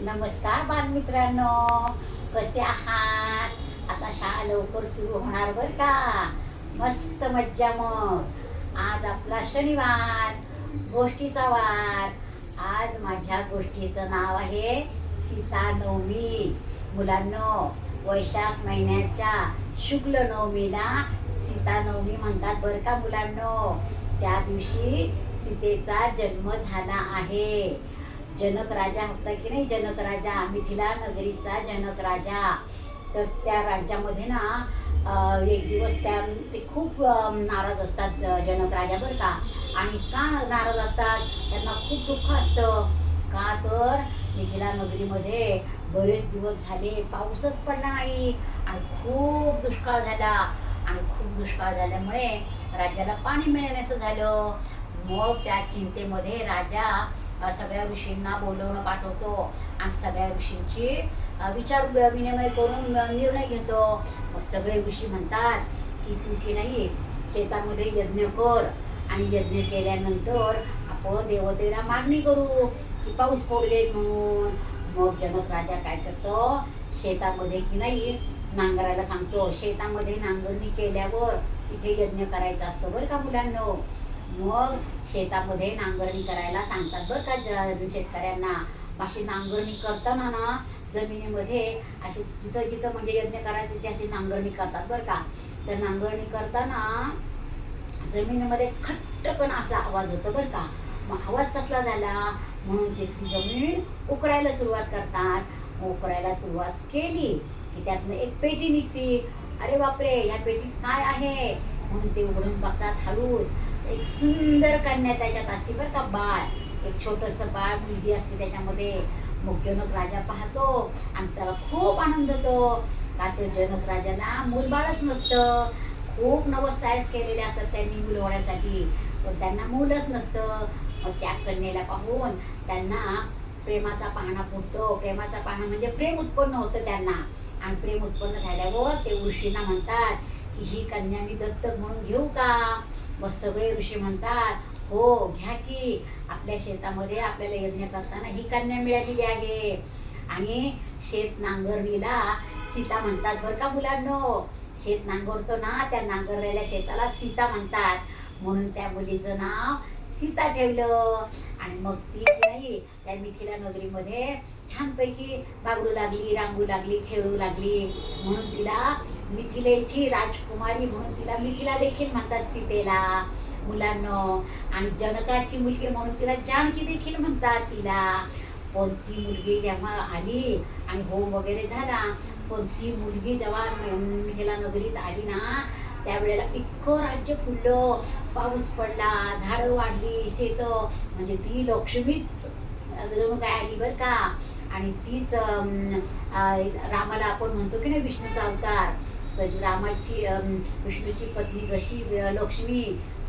नमस्कार बालमित्रांनो. कसे आहात? आता शाळा लवकर सुरू होणार बर का? मस्त मज्जा मग. आज आपला शनिवार गोष्टीचा वार. आज माझ्या गोष्टीचं नाव आहे सीता नवमी. मुलांनो वैशाख महिन्याच्या शुक्ल नवमीला सीता नवमी म्हणतात बरं का मुलांनो? त्या दिवशी सीतेचा जन्म झाला आहे. जनक राजा होता की नाही? जनक राजा मिथिला नगरीचा जनक राजा. तर त्या राज्यामध्ये ना एक दिवस त्या ते खूप नाराज असतात जनक राजा बरं का. आणि का नाराज असतात? त्यांना खूप दुःख असतं. का तर? मिथिला नगरीमध्ये बरेच दिवस झाले पाऊसच पडला नाही. आणि खूप दुष्काळ झाला. आणि खूप दुष्काळ झाल्यामुळे राज्याला पाणी मिळण्याचं झालं. मग त्या चिंतेमध्ये राजा सगळ्या ऋषींना बोलवणं पाठवतो आणि सगळ्या ऋषींची विचार विनिमय करून निर्णय घेतो. मग सगळे ऋषी म्हणतात की तू की नाही शेतामध्ये यज्ञ कर. आणि यज्ञ केल्यानंतर आपण देवतेला मागणी करू की पाऊस पडू म्हणून. मग जनक राजा काय करतो? शेतामध्ये की नाही नांगरायला सांगतो शेतामध्ये नांगरणी केल्यावर तिथे यज्ञ करायचा असतो बरं का मुलांना? मग शेतामध्ये नांगरणी करायला सांगतात बरं का शेतकऱ्यांना. अशी नांगरणी करताना ना जमिनीमध्ये अशी जिथं जिथं म्हणजे यज्ञ करायचं तिथे अशी नांगरणी करतात बरं का. तर नांगरणी करताना जमिनीमध्ये खट्टकन असा आवाज होतो बरं का. मग आवाज कसला झाला? म्हणून तिथली जमीन उकरायला सुरुवात करतात. उकरायला सुरुवात केली की त्यातनं एक पेटी निघते. अरे बापरे ह्या पेटीत काय आहे? म्हणून ते उघडून बघतात हळूच. एक सुंदर कन्या त्याच्यात असते बरं का बाळ. एक छोटंसं बाळ मुलगी असते त्याच्यामध्ये. मग जनक राजा पाहतो. आमचा खूप आनंद होतो. का तो जनक राजाला मूलबाळच नसतं. खूप नवसायस केलेले असतात त्यांनी मूल होण्यासाठी. पण त्यांना मूलच नसतं. मग त्या कन्येला पाहून त्यांना प्रेमाचा पाहणा फुटतो प्रेमाचा पाहणा म्हणजे प्रेम उत्पन्न होतं त्यांना. आणि प्रेम उत्पन्न झाल्यावर ते ऋषींना म्हणतात की ही कन्या मी दत्तक म्हणून घेऊ का? मग सगळे ऋषी म्हणतात हो घ्या की आपल्या शेतामध्ये आपल्याला यज्ञ करताना ही कन्या मिळालेली आहे आणि शेत नांगरणीला सीता म्हणतात बरं का मुलांनो शेत नांगरतो ना त्या नांगरलेल्या शेताला सीता म्हणतात. म्हणून त्या मुलीचं नाव सीता ठेवलं. आणि मग ती नाही त्या मिथिला नगरीमध्ये छानपैकी बागडू लागली रांगू लागली खेळू लागली. म्हणून तिला मिथिलेची राजकुमारी म्हणून तिला मिथिला देखील म्हणतात सीतेला मुलांनो. आणि जनकाची मुलगी म्हणून तिला जानकी देखील म्हणतात तिला. पण ती मुलगी जेव्हा आली आणि होम वगैरे झाला पण ती मुलगी जेव्हा मिथिला नगरीत आली ना त्यावेळेला इतकं राज्य फुललं. पाऊस पडला झाडं वाढली शेत. म्हणजे ती लक्ष्मीच जणू काय आली बरं का? आणि तीच अं, रामाला आपण म्हणतो की नाही विष्णूचा अवतार. रामाची विष्णूची पत्नी जशी लक्ष्मी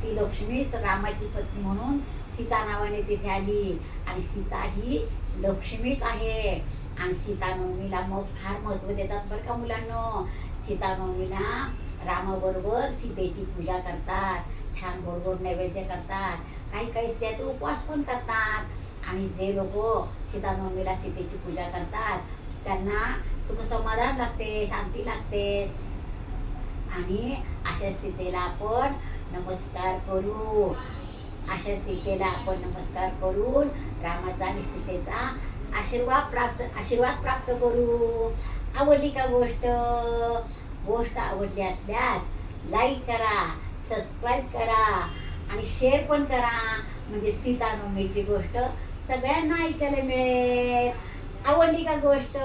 ती लक्ष्मीच रामाची पत्नी म्हणून सीता नावाने तिथे आली. आणि सीता ही लक्ष्मीच आहे. आणि सीता नवमीला मग फार महत्त्व देतात बरं का मुलांनो. सीता नवमीला रामाबरोबर सीतेची पूजा करतात. छान गोड नैवेद्य करतात. काही काही स्त्रिया उपवास पण करतात. आणि जे लोक सीता नवमीला सीतेची पूजा करतात त्यांना सुखसमाधान लागते शांती लागते. आणि अशा सीतेला आपण नमस्कार करू. अशा सीतेला आपण नमस्कार करून रामाचा आणि सीतेचा आशीर्वाद प्राप्त आशीर्वाद प्राप्त करू. आवडली का गोष्ट? गोष्ट आवडली असल्यास लाईक करा सबस्क्राईब करा आणि शेअर पण करा. म्हणजे सीता नवमीची गोष्ट सगळ्यांना ऐकायला मिळेल. आवडली का गोष्ट?